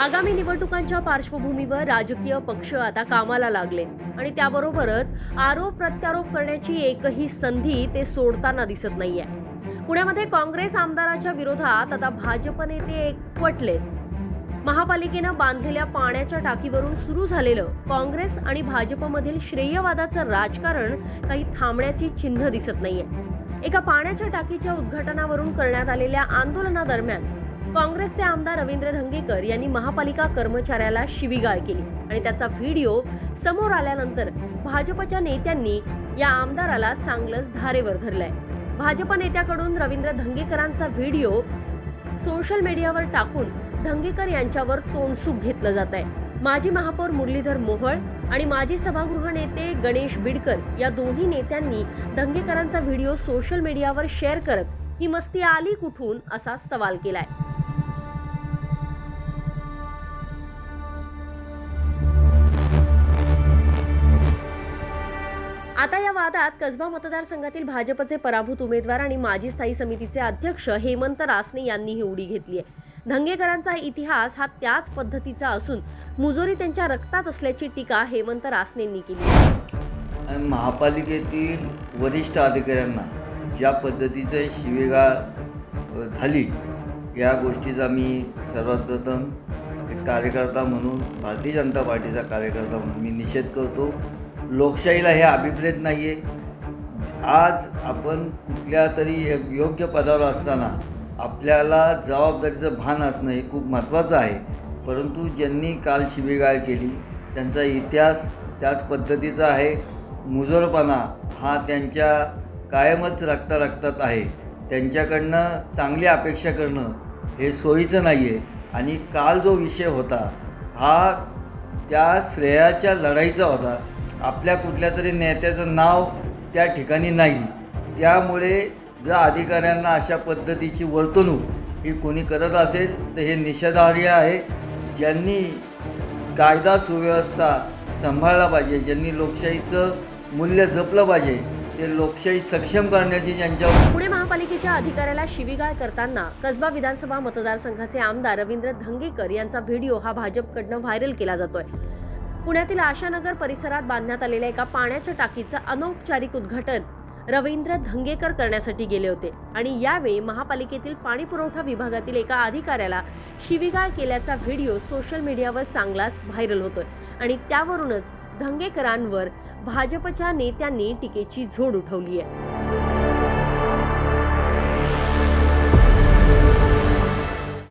आगामी निवडणुकांच्या पार्श्वभूमीवर राजकीय पक्ष आता कामाला लागले आणि त्याबरोबरच आरोप प्रत्यारोप करण्याची एकही संधी ते सोडताना दिसत नाहीये. पुण्यामध्ये काँग्रेस आमदाराच्या विरोधात आता भाजप नेते एकवटले. महापालिकेनं बांधलेल्या पाण्याच्या टाकीवरून सुरू झालेलं काँग्रेस आणि भाजपमधील श्रेयवादाचं राजकारण काही थांबण्याची चिन्ह दिसत नाहीये. एका पाण्याच्या टाकीच्या उद्घाटनावरून करण्यात आलेल्या आंदोलनादरम्यान काँग्रेसचे आमदार रवींद्र धंगेकर यांनी महापालिका कर्मचाऱ्याला शिवीगाळ केली आणि त्याचा व्हिडिओ समोर आल्यानंतर भाजपच्या नेत्यांनी या आमदाराला चांगलंच धारेवर धरलंय. भाजप नेत्याकडून रवींद्र धंगेकरांचा व्हिडिओ सोशल मीडियावर टाकून धंगेकर यांच्यावर तोंडसुख घेतलं जात आहे माजी महापौर मुरलीधर मोहोळ आणि माजी सभागृह नेते गणेश बिडकर या दोन्ही नेत्यांनी धंगेकरांचा व्हिडिओ सोशल मीडियावर शेअर करत ही मस्ती आली कुठून असा सवाल केलाय. आता या वादात कसबा मतदारसंघातील भाजपचे पराभूत उमेदवार आणि माजी स्थायी समितीचे अध्यक्ष हेमंत रासने यांनीही उडी घेतली आहे. धंगेकरांचा इतिहास हा त्याच पद्धतीचा असून मुजोरी त्यांच्या रक्तात असल्याची टीका हेमंत रासनेंनी केली महापालिकेतील वरिष्ठ अधिकाऱ्यांना ज्या पद्धतीचं शिवेगाळ झाली या गोष्टीचा मी सर्वात प्रथम एक कार्यकर्ता म्हणून भारतीय जनता पार्टीचा कार्यकर्ता म्हणून मी निषेध करतो. लोकशाहीला हे अभिप्रेत नाही आहे आज आपण कुठल्या तरी योग्य पदावर असताना आपल्याला जबाबदारीचं भान असणं हे खूप महत्त्वाचं आहे. परंतु ज्यांनी काल शिवेगाळ केली त्यांचा इतिहास त्याच पद्धतीचा आहे. मुजोरपणा हा त्यांच्या कायमच रक्ता रक्तात आहे. त्यांच्याकडनं चांगली अपेक्षा करणं हे सोयीचं नाही आहे आणि काल जो विषय होता हा त्या श्रेयाच्या लढाईचा होता. आपल्या कुठल्या तरी नेत्याचं नाव त्या ठिकाणी नाही. त्यामुळे जर अधिकाऱ्यांना अशा पद्धतीची वर्तणूक ही कोणी करत असेल तर हे निषेधार्ह आहे. ज्यांनी कायदा सुव्यवस्था सांभाळला पाहिजे ज्यांनी लोकशाहीचं मूल्य जपलं पाहिजे ते लोकशाही सक्षम करण्याची ज्यांच्या पुणे महापालिकेच्या अधिकाऱ्याला शिवीगाळ करताना कसबा विधानसभा मतदारसंघाचे आमदार रवींद्र धंगेकर यांचा व्हिडिओ हा भाजपकडनं व्हायरल केला जातोय. पुण्यातील आशानगर परिसरात बांधण्यात आलेल्या एका पाण्याच्या टाकीचं अनौपचारिक उद्घाटन रवींद्र धंगेकर करण्यासाठी गेले होते आणि यावेळी महापालिकेतील पाणी पुरवठा विभागातील एका अधिकाऱ्याला शिवीगाळ केल्याचा व्हिडिओ सोशल मीडियावर चांगलाच व्हायरल होतोय आणि त्यावरूनच धंगेकरांवर भाजपच्या नेत्यांनी टीकेची झोड उठवली आहे.